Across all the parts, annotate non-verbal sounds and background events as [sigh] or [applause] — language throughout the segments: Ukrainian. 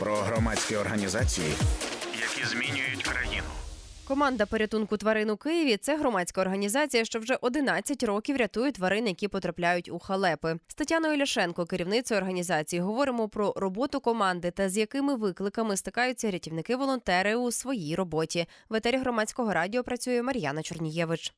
про громадські організації, які змінюють країну. Команда порятунку тварин у Києві це громадська організація, що вже 11 років рятує тварин, які потрапляють у халепи. З Тетяною Ляшенко, керівницею організації, говоримо про роботу команди та з якими викликами стикаються рятівники-волонтери у своїй роботі. В етері громадського радіо працює Мар'яна Чорнієвич.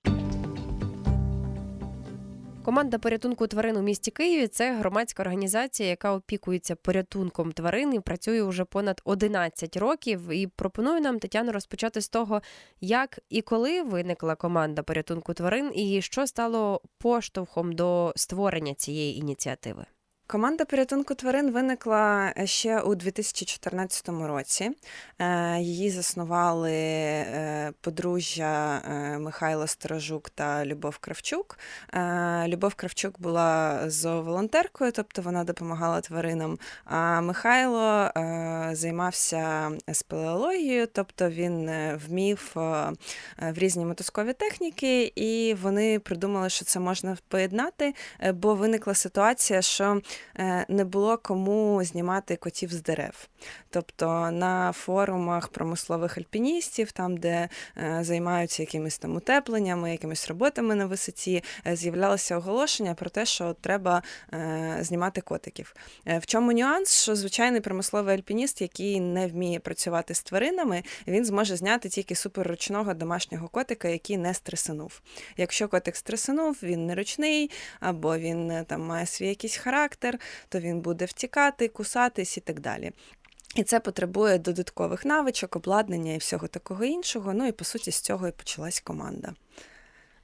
Команда порятунку тварин у місті Києві це громадська організація, яка опікується порятунком тварин і працює вже понад 11 років. І пропоную нам Тетяну розпочати з того, як і коли виникла команда порятунку тварин, і що стало поштовхом до створення цієї ініціативи. Команда порятунку тварин виникла ще у 2014 році. Е, Її заснували е, подружжя е, Михайло Сторожук та Любов Кравчук. Е, Любов Кравчук була зооволонтеркою, тобто вона допомагала тваринам. А Михайло е, займався спелеологією, тобто він е, вмів е, в різні мотузкові техніки, і вони придумали, що це можна поєднати, е, бо виникла ситуація, що е, не було кому знімати котів з дерев. Тобто на форумах промислових альпіністів, там, де е, займаються якимись там утепленнями, якимись роботами на висоті, е, з'являлося оголошення про те, що треба е, знімати котиків. В чому нюанс? Що звичайний промисловий альпініст, який не вміє працювати з тваринами, він зможе зняти тільки суперручного домашнього котика, який не стресанув. Якщо котик стресанув, він не ручний, або він там має свій якийсь характер, то він буде втікати, кусатись і так далі. І це потребує додаткових навичок, обладнання і всього такого іншого. Ну і по суті з цього і почалась команда.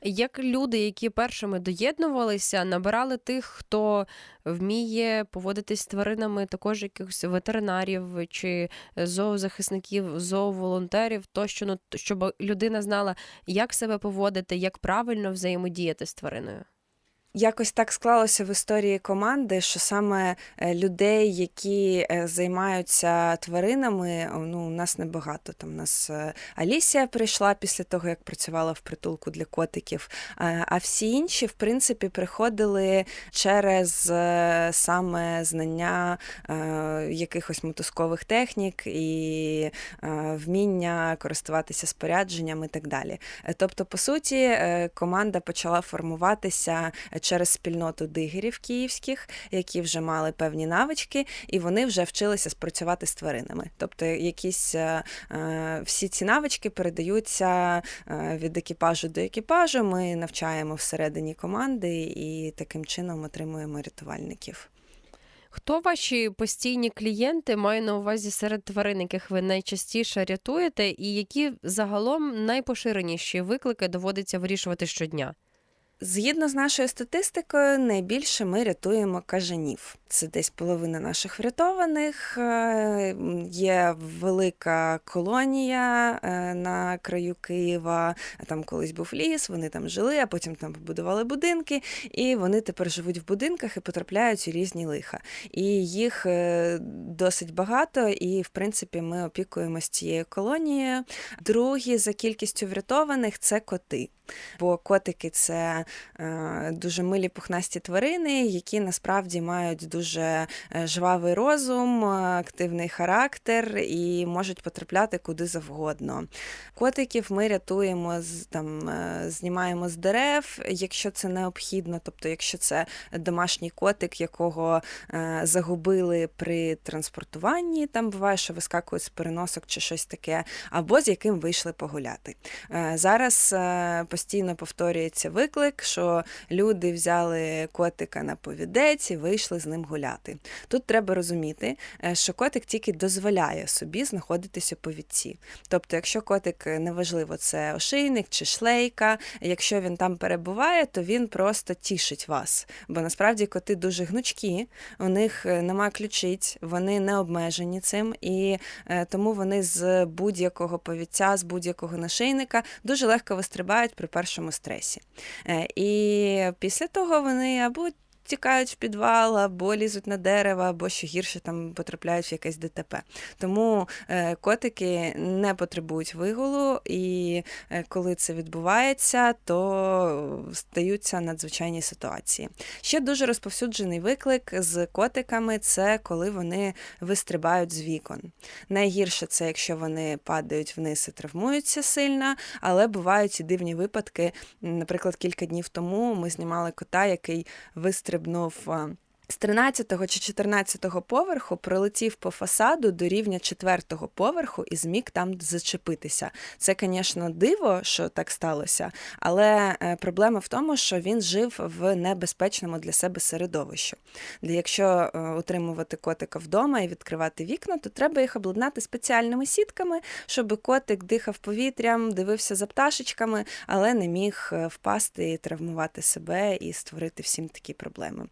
Як люди, які першими доєднувалися, набирали тих, хто вміє поводитись з тваринами, також якихось ветеринарів чи зоозахисників, зооволонтерів, тощо, ну щоб людина знала, як себе поводити, як правильно взаємодіяти з твариною. Якось так склалося в історії команди, що саме е, людей, які е, займаються тваринами, ну у нас небагато. Там у нас е, Алісія прийшла після того, як працювала в притулку для котиків. е, А всі інші, в принципі, приходили через е, саме знання е, якихось мотузкових технік і е, вміння користуватися спорядженням і так далі. Е, Тобто, по суті, е, команда почала формуватися через спільноту дигерів київських, які вже мали певні навички, і вони вже вчилися спрацювати з тваринами. Тобто, якісь е, е, всі ці навички передаються е, від екіпажу до екіпажу. Ми навчаємо всередині команди і таким чином отримуємо рятувальників. Хто ваші постійні клієнти маю на увазі серед тварин, яких ви найчастіше рятуєте, і які загалом найпоширеніші виклики доводиться вирішувати щодня? Згідно з нашою статистикою, найбільше ми рятуємо кажанів. Це десь половина наших врятованих. Е, Є велика колонія е, на краю Києва. Там колись був ліс, вони там жили, а потім там побудували будинки, і вони тепер живуть в будинках і потрапляють у різні лиха. І їх е, досить багато, і в принципі ми опікуємося цією колонією. Другі за кількістю врятованих це коти. Бо котики це е, дуже милі пухнасті тварини, які насправді мають дуже е, жвавий розум, е, активний характер і можуть потрапляти куди завгодно. Котиків ми рятуємо там, знімаємо з дерев, якщо це необхідно, тобто, якщо це домашній котик, якого загубили при транспортуванні, там буває, що вискакують з переносок чи щось таке, або з яким вийшли погуляти. Зараз постійно повторюється виклик, що люди взяли котика на повідець і вийшли з ним гуляти. Тут треба розуміти, е, що котик тільки дозволяє собі знаходитися у повідці. Тобто, якщо котик е, неважливо, це ошейник чи шлейка, якщо він там перебуває, то він просто тішить вас. Бо насправді коти дуже гнучкі, у них е, нема ключиць, вони не обмежені цим, і тому вони з будь-якого повідця, з будь-якого нашийника дуже легко вистрибають першому стресі. Е, І після того вони або втікають в підвал, або лізуть на дерево, або що гірше там потрапляють в якесь ДТП. Тому е, котики не потребують вигулу, і е, коли це відбувається, то стаються надзвичайні ситуації. Ще дуже розповсюджений виклик з котиками це коли вони вистрибають з вікон. Найгірше це якщо вони падають вниз і травмуються сильно, але бувають і дивні випадки. Наприклад, кілька днів тому ми знімали кота, який вистрибнув. А, З 13 чи 14 поверху пролетів по фасаду до рівня 4 поверху і зміг там зачепитися. Це, звісно, диво, що так сталося, але е, проблема в тому, що він жив в небезпечному для себе середовищі. Якщо е, утримувати котика вдома і відкривати вікна, то треба їх обладнати спеціальними сітками, щоб котик дихав повітрям, дивився за пташечками, але не міг е, впасти і травмувати себе і створити всім такі проблеми.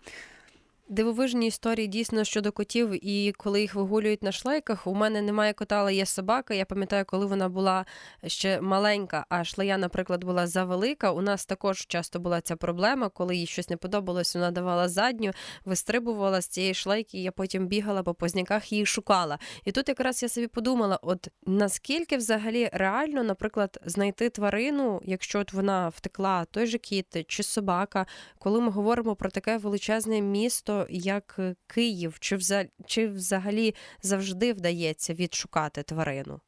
Дивовижні історії дійсно щодо котів, і коли їх вигулюють на шлейках. У мене немає кота, але є собака. Я пам'ятаю, коли вона була ще маленька, а шлея, наприклад, була завелика. У нас також часто була ця проблема, коли їй щось не подобалось, вона давала задню, вистрибувала з цієї шлейки. і Я потім бігала по позняках її шукала. І тут якраз я собі подумала: от наскільки взагалі реально, наприклад, знайти тварину, якщо от вона втекла, той же кіт чи собака, коли ми говоримо про таке величезне місто, як е, Київ, чи взагалі, чи взагалі завжди вдається відшукати тварину?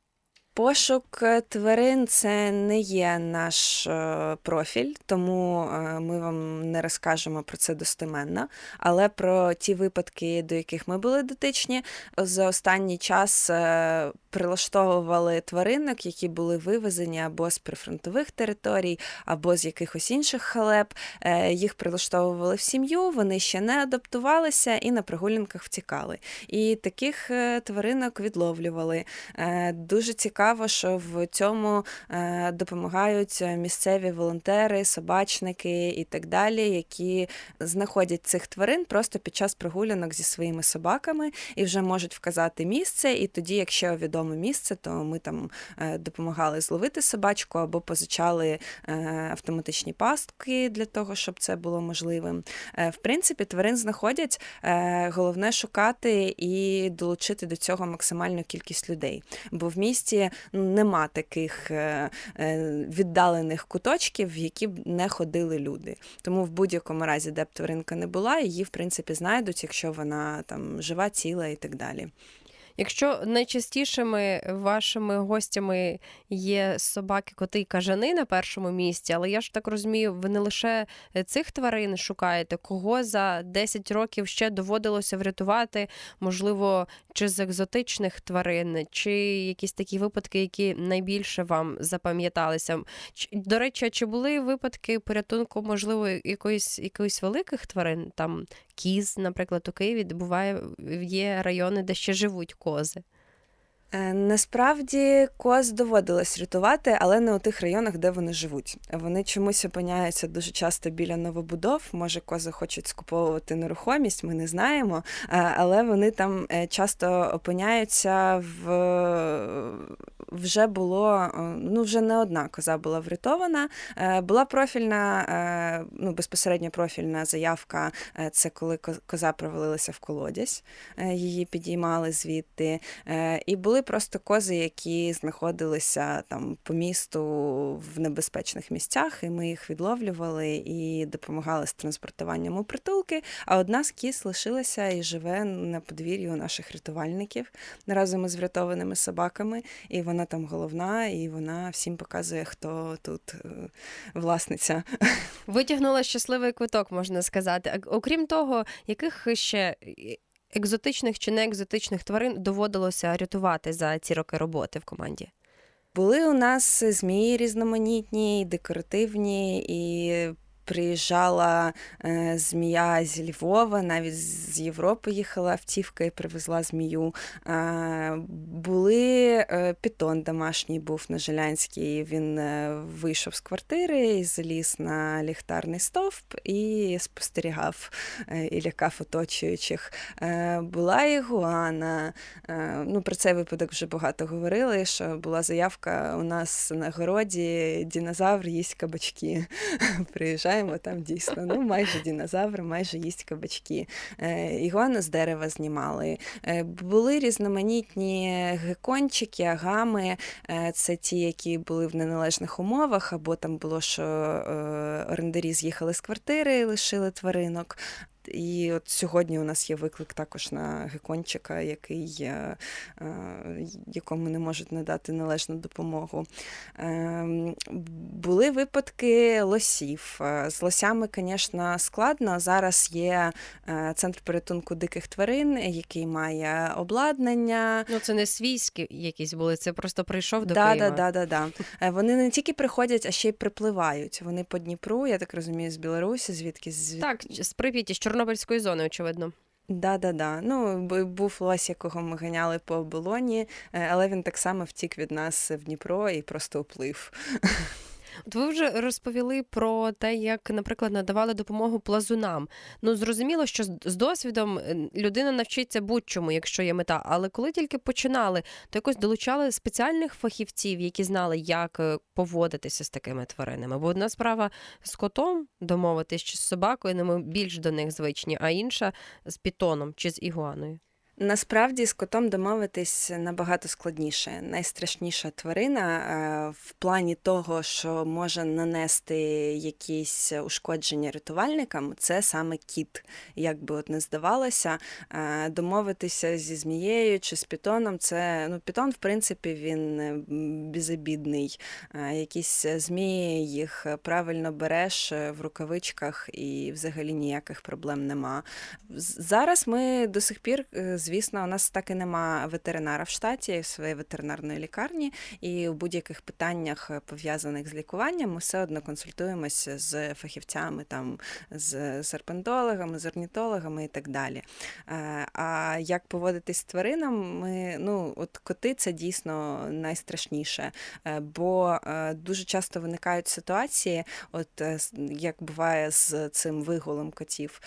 Пошук е, тварин це не є наш е, профіль, тому е, ми вам не розкажемо про це достеменно. Але про ті випадки, до яких ми були дотичні, за останній час прилаштовували тваринок, які були вивезені або з прифронтових територій, або з якихось інших халеп. Їх прилаштовували в сім'ю, вони ще не адаптувалися і на прогулянках втікали. І таких тваринок відловлювали. Дуже цікаво, що в цьому е, допомагають місцеві волонтери, собачники і так далі, які знаходять цих тварин просто під час прогулянок зі своїми собаками і вже можуть вказати місце. І тоді, якщо відоме місце, то ми там е, допомагали зловити собачку або позичали е, автоматичні пастки для того, щоб це було можливим. В принципі, тварин знаходять. Головне шукати і долучити до цього максимальну кількість людей. Бо в місті нема таких е, е, віддалених куточків, в які б не ходили люди. Тому в будь-якому разі, де б тваринка не була, її в принципі знайдуть, якщо вона там жива, ціла і так далі. Якщо найчастішими вашими гостями є собаки, коти і кажани на першому місці, але я ж так розумію, ви не лише цих тварин шукаєте, кого за 10 років ще доводилося врятувати, можливо, чи з екзотичних тварин, чи якісь такі випадки, які найбільше вам запам'яталися. До речі, чи були випадки порятунку, можливо, якоїсь якоїсь великих тварин, там кіз, наприклад, у Києві, буває є райони, де ще живуть кози. Е, Насправді коз доводилось рятувати, але не у тих районах, де вони живуть. Вони чомусь опиняються дуже часто біля новобудов. Може, кози хочуть скуповувати нерухомість, ми не знаємо. Е, Але вони там е, часто опиняються в вже було е, ну вже не одна коза була врятована. Е, Була профільна, е, ну безпосередньо профільна заявка. Це коли коза провалилася в колодязь, її підіймали звідти. І були просто кози, які знаходилися там по місту в небезпечних місцях, і ми їх відловлювали і допомагали з транспортуванням у притулки. А одна з кіз лишилася і живе на подвір'ї у наших рятувальників разом із врятованими собаками. І вона там головна, і вона всім показує, хто тут е, власниця. Витягнула щасливий квиток, можна сказати. Окрім того, яких ще екзотичних чи не екзотичних тварин доводилося рятувати за ці роки роботи в команді? Були у нас змії різноманітні, і декоративні, і приїжджала е, змія зі Львова, навіть з Європи їхала автівка і привезла змію. Е, були е, пітон домашній був на Жилянській. Він е, вийшов з квартири і заліз на ліхтарний стовп і спостерігав е, і лякав оточуючих. Е, була ігуана. Е, ну, про цей випадок вже багато говорили, що була заявка у нас на городі динозавр їсть кабачки. [laughs] Приїжджаємо знаємо, там дійсно ну, майже динозавр, майже їсть кабачки. Ігуана з дерева знімали. Е, Були різноманітні гекончики, агами. Е, Це ті, які були в неналежних умовах, або там було, що е, орендарі з'їхали з квартири і лишили тваринок. І от сьогодні у нас є виклик також на гекончика, який, е, якому не можуть надати належну допомогу. Ем, Були випадки лосів. Е, З лосями, звісно, складно. Зараз є е, центр порятунку диких тварин, який має обладнання. Ну це не свійські якісь були, це просто прийшов до Да, Києва. да, да, да, да. Вони не тільки приходять, а ще й припливають. Вони по Дніпру, я так розумію, з Білорусі, звідки з Так, з Прип'яті, з Чорнобильської зони, очевидно. Да, да, да. Ну, був лось, якого ми ганяли по оболоні, е, але він так само втік від нас в Дніпро і просто уплив. [laughs] От ви вже розповіли про те, як, наприклад, надавали допомогу плазунам. Ну зрозуміло, що з досвідом е, людина навчиться будь-чому, якщо є мета. Але коли тільки починали, то якось долучали спеціальних фахівців, які знали, як е, поводитися з такими тваринами. Бо одна справа з котом домовитись чи з собакою, ну, ми більш до них звичні, а інша з пітоном чи з ігуаною. Насправді з котом домовитись набагато складніше. Найстрашніша тварина е, в плані того, що може нанести якісь ушкодження рятувальникам, це саме кіт. Як би от не здавалося, е, домовитися зі змією чи з пітоном, це ну, пітон, в принципі, він е, безобідний. Якісь змії їх правильно береш в рукавичках і взагалі ніяких проблем нема. Зараз ми до сих пір, е, звісно, у нас так і нема ветеринара в штаті, в своєї ветеринарної лікарні, і у будь-яких питаннях е, пов'язаних з лікуванням ми все одно консультуємося з фахівцями, там з серпентологами, з орнітологами і так далі. Е, А як поводитись з тваринами, ми, ну, от коти це дійсно найстрашніше, е, бо дуже часто виникають ситуації, от як буває з цим вигулом котів.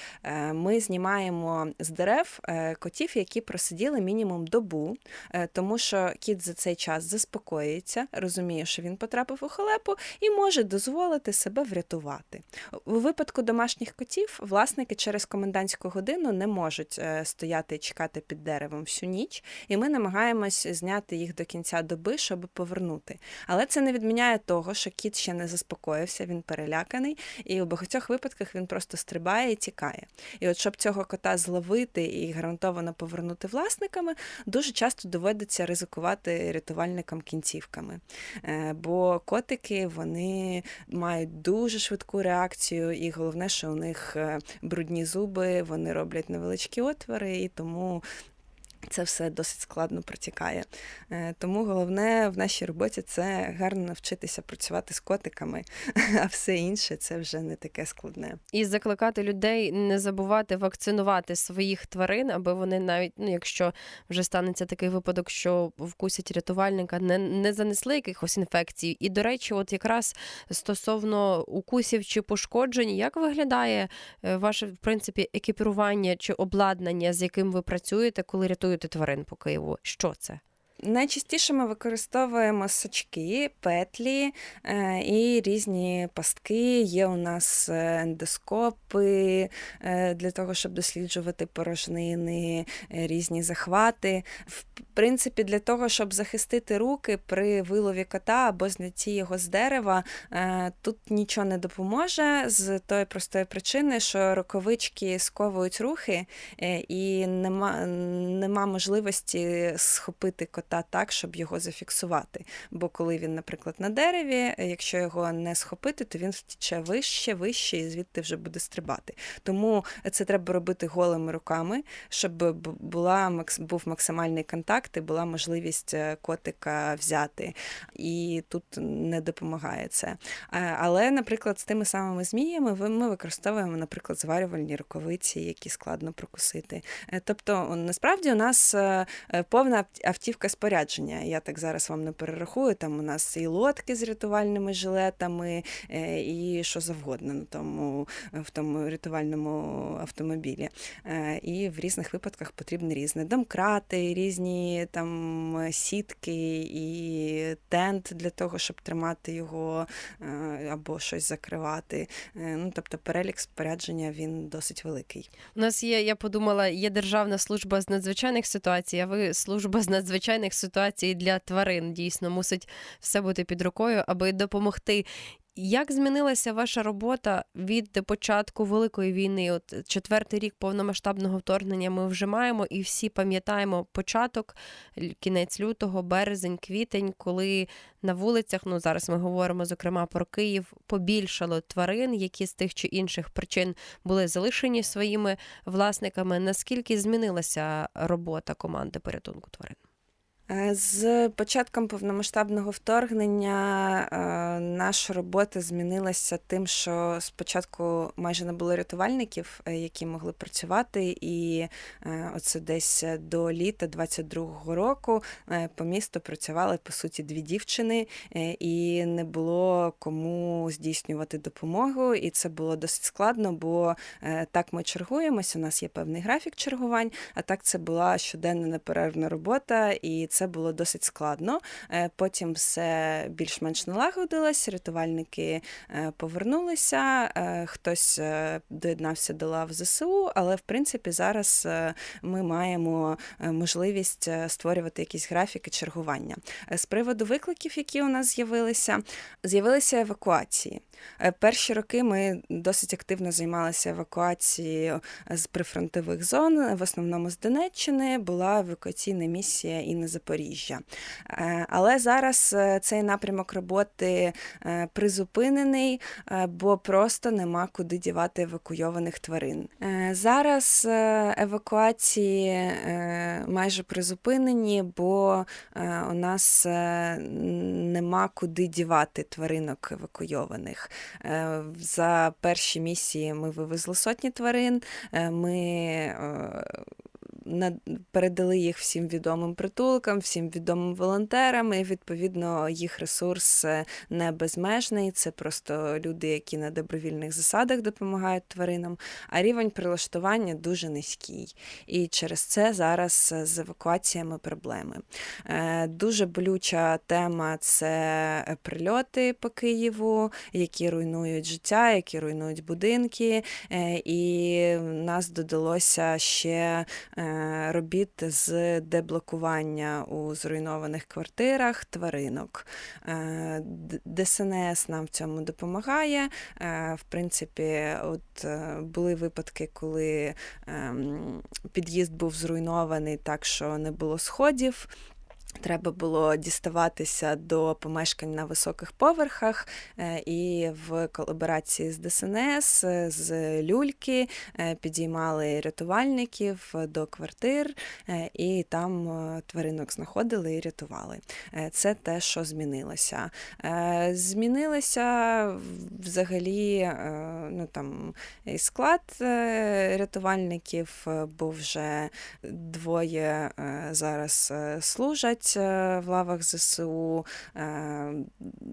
Ми знімаємо з дерев котів, які просиділи мінімум добу, е, тому що кіт за цей час заспокоїться, розуміє, що він потрапив у халепу і може дозволити себе врятувати. У випадку домашніх котів власники через комендантську годину не можуть е, стояти і чекати під деревом всю ніч, і ми намагаємось зняти їх до кінця доби, щоб повернути. Але це не відміняє того, що кіт ще не заспокоївся, він переляканий, і у багатьох випадках він просто стрибає і тікає. І от щоб цього кота зловити і гарантовано повернути власниками, дуже часто доводиться ризикувати рятувальникам кінцівками. Е, Бо котики вони мають дуже швидку реакцію, і головне, що у них е, брудні зуби, вони роблять невеличкі отвори, і тому. Це все досить складно протікає. Е, Тому головне в нашій роботі це гарно навчитися працювати з котиками, [laughs] а все інше це вже не таке складне. І закликати людей не забувати вакцинувати своїх тварин, аби вони навіть, ну якщо вже станеться такий випадок, що вкусять рятувальника, не, не занесли якихось інфекцій. І до речі, от якраз стосовно укусів чи пошкоджень, як виглядає е, ваше в принципі екіпірування чи обладнання, з яким ви працюєте, коли рятуєте тварин по Києву? Що це? Найчастіше ми використовуємо сачки, петлі е, і різні пастки. Є у нас е, ендоскопи е, для того, щоб досліджувати порожнини, різні захвати. В принципі, для того, щоб захистити руки при вилові кота або знятті його з дерева, тут нічого не допоможе з тої простої причини, що рукавички сковують рухи, і нема, нема можливості схопити кота так, щоб його зафіксувати. Бо коли він, наприклад, на дереві, якщо його не схопити, то він втіче вище, вище і звідти вже буде стрибати. Тому це треба робити голими руками, щоб була був максимальний контакт і була можливість е, котика взяти. І тут не допомагає це. Е, Але, наприклад, з тими самими зміями ми використовуємо, наприклад, зварювальні рукавиці, які складно прокусити. Е, Тобто, насправді у нас повна авт- автівка спорядження. Я так зараз вам не перерахую. Там у нас і лодки з рятувальними жилетами, е, і що завгодно на тому, в тому рятувальному автомобілі. Е, І в різних випадках потрібні різні домкрати, різні там сітки і тент для того, щоб тримати його е, або щось закривати. Ну, тобто перелік спорядження він досить великий. У нас є, я подумала, є Державна служба з надзвичайних ситуацій, а ви служба з надзвичайних ситуацій для тварин. Дійсно, мусить все бути під рукою, аби допомогти. Як змінилася ваша робота від початку великої війни? От четвертий рік повномасштабного вторгнення ми вже маємо, і всі пам'ятаємо початок, кінець лютого, березень, квітень, коли на вулицях, ну зараз ми говоримо зокрема про Київ, побільшало тварин, які з тих чи інших причин були залишені своїми власниками. Наскільки змінилася робота команди порятунку тварин? Е, З початком повномасштабного вторгнення е, наша робота змінилася тим, що спочатку майже не було рятувальників, е, які могли працювати, і оце десь до літа 22-го року по місту працювали по суті дві дівчини, і не було кому здійснювати допомогу. І це було досить складно, бо так ми чергуємося. У нас є певний графік чергувань, а так це була щоденна неперервна робота, і це було досить складно. Е, Потім все більш-менш налагодилось, рятувальники е, повернулися, е, хтось доєднався до лав ЗСУ, але в принципі зараз ми маємо можливість створювати якісь графіки чергування. З приводу викликів, які у нас з'явилися, з'явилися евакуації. Перші роки ми досить активно займалися евакуацією з прифронтових зон, в основному з Донеччини, була евакуаційна місія і на Запоріжжя. Е, Але зараз е, цей напрямок роботи е, призупинений, бо просто нема куди дівати евакуйованих тварин. Зараз евакуації майже призупинені, бо у нас нема куди дівати тваринок евакуйованих. За перші місії ми вивезли сотні тварин. Ми передали їх всім відомим притулкам, всім відомим волонтерам. І відповідно їх ресурс е, не безмежний. Це просто люди, які на добровільних засадах допомагають тваринам. А рівень прилаштування дуже низький. І через це зараз е, з евакуаціями проблеми. Е, Дуже болюча тема це прильоти по Києву, які руйнують життя, які руйнують будинки. І нас додалося ще робіт з деблокування у зруйнованих квартирах тваринок. Е, ДСНС нам в цьому допомагає. Е, В принципі, от е, були випадки, коли ем, під'їзд був зруйнований так, що не було сходів. Треба було діставатися до помешкань на високих поверхах, е, і в колаборації з ДСНС, е, з люльки е, підіймали рятувальників до квартир, і там тваринок знаходили і рятували. Це те, що змінилося. Змінилося взагалі ну, там, і склад рятувальників, бо вже двоє зараз е, служать е, в лавах ЗСУ. е,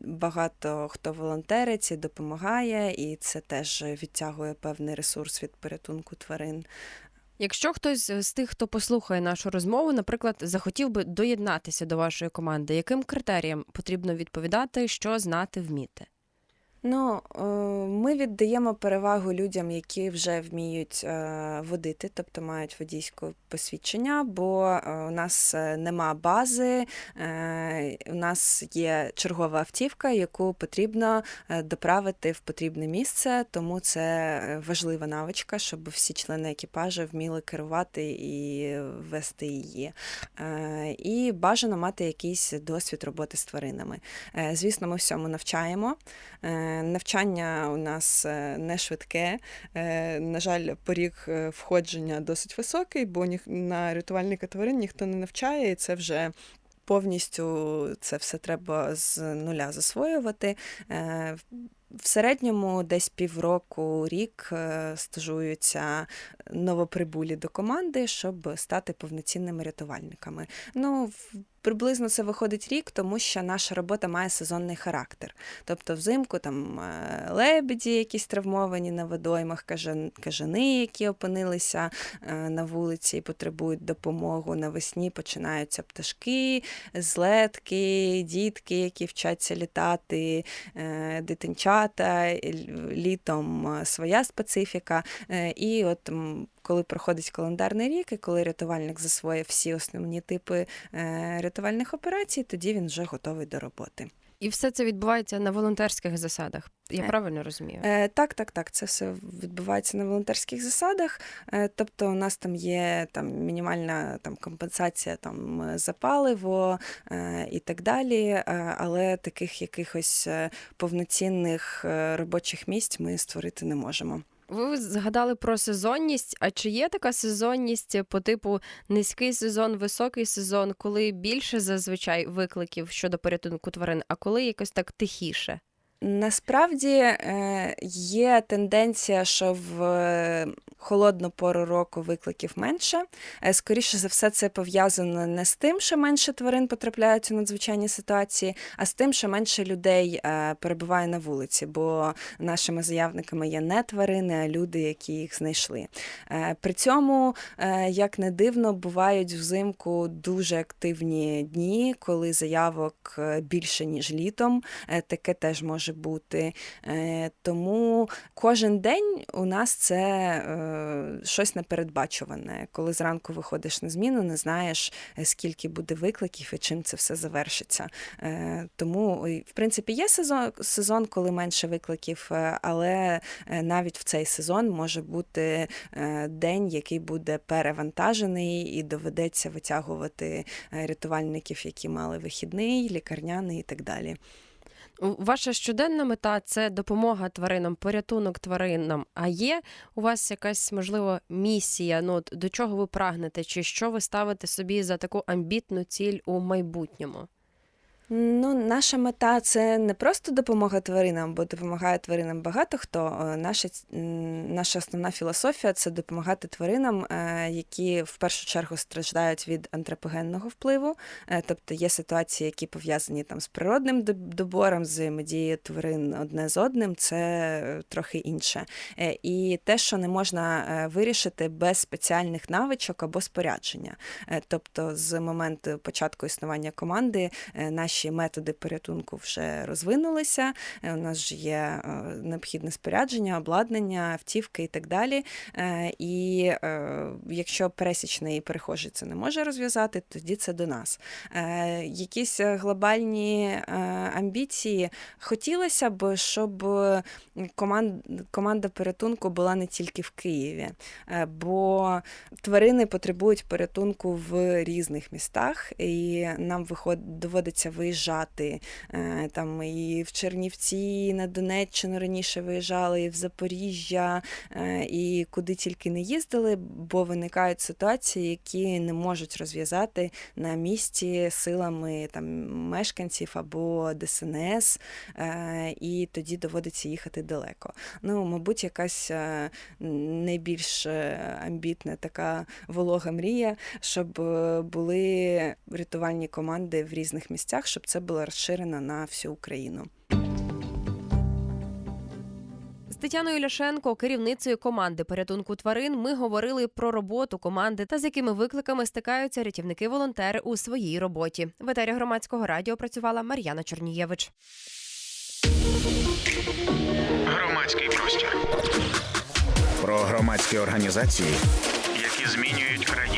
Багато хто волонтерить і допомагає, і це теж відтягує певний ресурс від порятунку тварин. Якщо хтось з тих, хто послухає нашу розмову, наприклад, захотів би доєднатися до вашої команди, яким критеріям потрібно відповідати, що знати, вміти? Ну, е, ми віддаємо перевагу людям, які вже вміють е, водити, тобто мають водійське посвідчення, бо е, у нас нема бази, у нас є чергова автівка, яку потрібно доправити в потрібне місце, тому це важлива навичка, щоб всі члени екіпажу вміли керувати і вести її. І бажано мати якийсь досвід роботи з тваринами. Звісно, ми всьому навчаємо. Навчання у нас е, не швидке. Е, На жаль, поріг е, входження досить високий, бо на рятувальника тварин ніхто не навчає, і це вже. Повністю це все треба з нуля засвоювати. Е, В середньому десь півроку рік е, стажуються новоприбулі до команди, щоб стати повноцінними рятувальниками. Ну, приблизно це виходить рік, тому що наша робота має сезонний характер. Тобто взимку там е, лебеді, якісь травмовані на водоймах, кажани, які опинилися е, на вулиці і потребують допомогу. Навесні починаються пташки, злетки, дітки, які вчаться літати, е, дитинчата, л- літом е, своя специфіка. Е, І от коли проходить календарний рік, і коли рятувальник засвоїв всі основні типи е, рятувальних операцій, тоді він вже готовий до роботи. І все це відбувається на волонтерських засадах. Я Е, правильно розумію? Е, так, так, так. Це все відбувається на волонтерських засадах. Е, тобто, у нас там є там мінімальна там компенсація там е, за паливо е, і так далі. Е, але таких якихось е, повноцінних робочих місць ми створити не можемо. Ви згадали про сезонність. А чи є така сезонність по типу низький сезон, високий сезон, коли більше зазвичай викликів щодо порятунку тварин, а коли якось так тихіше? Насправді е, є тенденція, що в е, холодну пору року викликів менше. Е, Скоріше за все, це пов'язано не з тим, що менше тварин потрапляють у надзвичайні ситуації, а з тим, що менше людей перебуває на вулиці, бо нашими заявниками є не тварини, а люди, які їх знайшли. При цьому, як не дивно, бувають взимку дуже активні дні, коли заявок більше, ніж літом. Таке теж може бути. Е, Тому кожен день у нас це е, щось непередбачуване. Коли зранку виходиш на зміну, не знаєш, е, скільки буде викликів і чим це все завершиться. Тому, в принципі, є сезон, сезон, коли менше викликів, але навіть в цей сезон може бути день, який буде перевантажений, і доведеться витягувати рятувальників, які мали вихідний, лікарняний і так далі. Ваша щоденна мета це допомога тваринам, порятунок тваринам. А є у вас якась можливо місія? Ну до чого ви прагнете, чи що ви ставите собі за таку амбітну ціль у майбутньому? Ну, наша мета це не просто допомога тваринам, бо допомагає тваринам багато хто. Е, Наша, наша основна філософія це допомагати тваринам, е, які в першу чергу страждають від антропогенного впливу. Е, Тобто є ситуації, які пов'язані там з природним добором, з взаємодією тварин одне з одним, це трохи інше. І те, що не можна вирішити без спеціальних навичок або спорядження. Тобто, з моменту початку існування команди е, наші методи порятунку вже розвинулися. Е, У нас ж є е, необхідне спорядження, обладнання, автівки і так далі. Е, І якщо пересічний перехожий це не може розв'язати, тоді це до нас. Якісь глобальні амбіції хотілося б, щоб команд, команда порятунку була не тільки в Києві, бо тварини потребують порятунку в різних містах, і нам доводиться виїжджати е, там і в Чернівці, і на Донеччину раніше виїжджали, і в Запоріжжя, е, і куди тільки не їздили, бо виникають ситуації, які не можуть розв'язати на місці силами там мешканців або ДСНС, е, і тоді доводиться їхати далеко. Ну, мабуть, якась найбільш амбітна така волога мрія, щоб були рятувальні команди в різних місцях, це було розширено на всю Україну. З Тетяною Ляшенко, керівницею команди порятунку тварин, ми говорили про роботу команди та з якими викликами стикаються рятівники-волонтери у своїй роботі. В етері громадського радіо працювала Мар'яна Чорнієвич. Громадський простір. Про громадські організації, які змінюють країну.